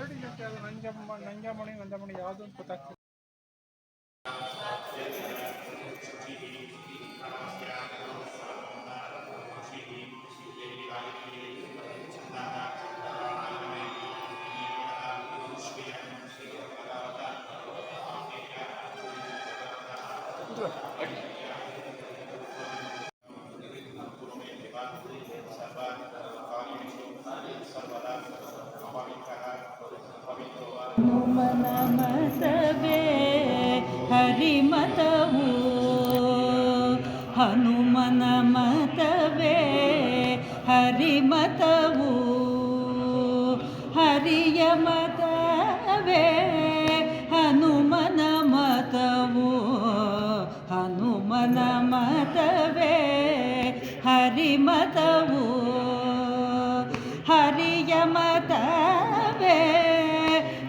ಮತ್ತೆ ಅದು ನಂಜಮ್ಮ ನಂಜಮಣಿ ನಂಜಮಣಿ ಯಾವುದು ಅಂತ ಗೊತ್ತಾಗ್ತಿಲ್ಲ ಹನುಮನ ಹರಿಮತವು ಹನುಮನ ಮತವೇ ಹರಿಮತವು ಹರಿಯ ಮತವೇ ಹನುಮನ ಮತವು ಹನುಮನ ಮತವೇ ಹರಿಮತವು ಹರಿಯ ಮತವೇ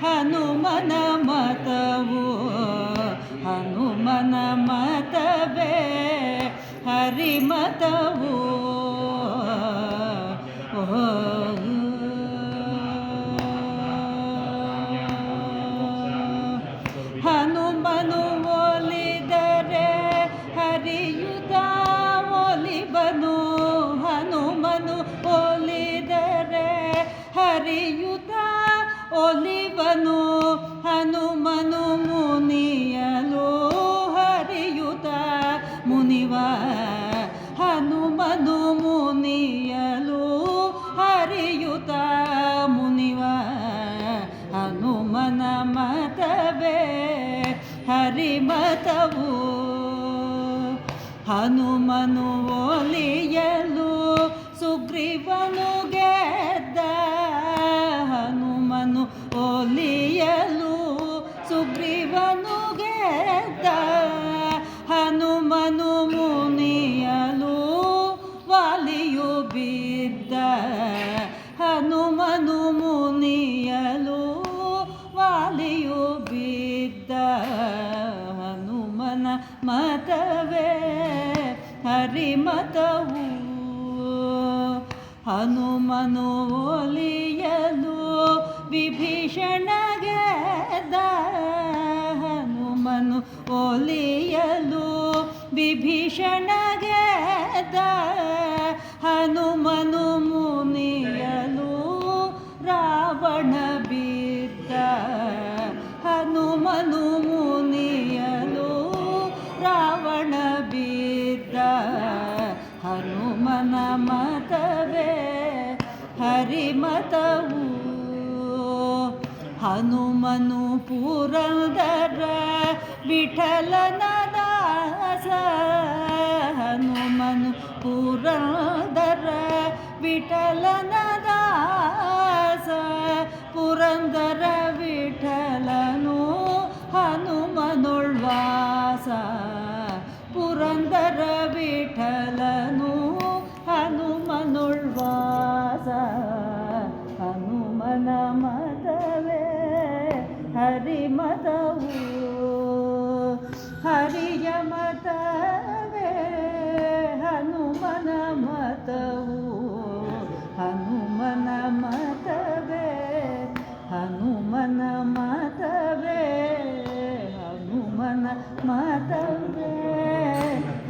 ಹನುಮನ ಹನುಮನ ಮತವೇ ಹರಿಮತವು. ಹನುಮನು ಒಲಿದರೆ ಹರಿಯುತ ಒಲಿಬನು. ಹನುಮನು ಒಲಿದರೆ ಹರಿಯುತ ಹನುಮನ ಮತವೇ ಹರಿಮತವು ಹನುಮನು ಒಲಿಯಲು ಸುಗ್ರೀವನು ಗೆದ್ದ. ಹನುಮನು ಒಲಿಯಲು ಸುಗ್ರೀವನು ಗೆದ್ದ. ಹನುಮನು ಮುನಿಯಲು ವಾಲಿಯು ಬಿದ್ದ. ಹನುಮನು ಮತವೇ ಹರಿಮತವು. ಹನುಮನು ಒಲಿಯಲು ದ ಹನುಮನು ಒಲಿಯಲು ದ ಹನುಮನು ಮುನಿಯಲು ಮತವೇ ಹರಿಮತವು. ಹನುಮನು ಪುರಂದರ ವಿಠಲನ ದಾಸ. ಹನುಮನು ಪುರಂದರ ವಿಠಲನ ಹರಿಮತವು ಹರಿಯ ಮತವೇ ಹನುಮನ ಮತವು ಹನುಮನ ಮತವೇ ಹನುಮನ ಮತವೇ ಹನುಮನ ಮತವೇ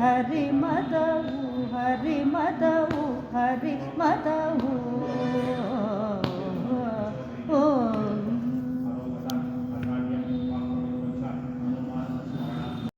ಹರಿಮತವು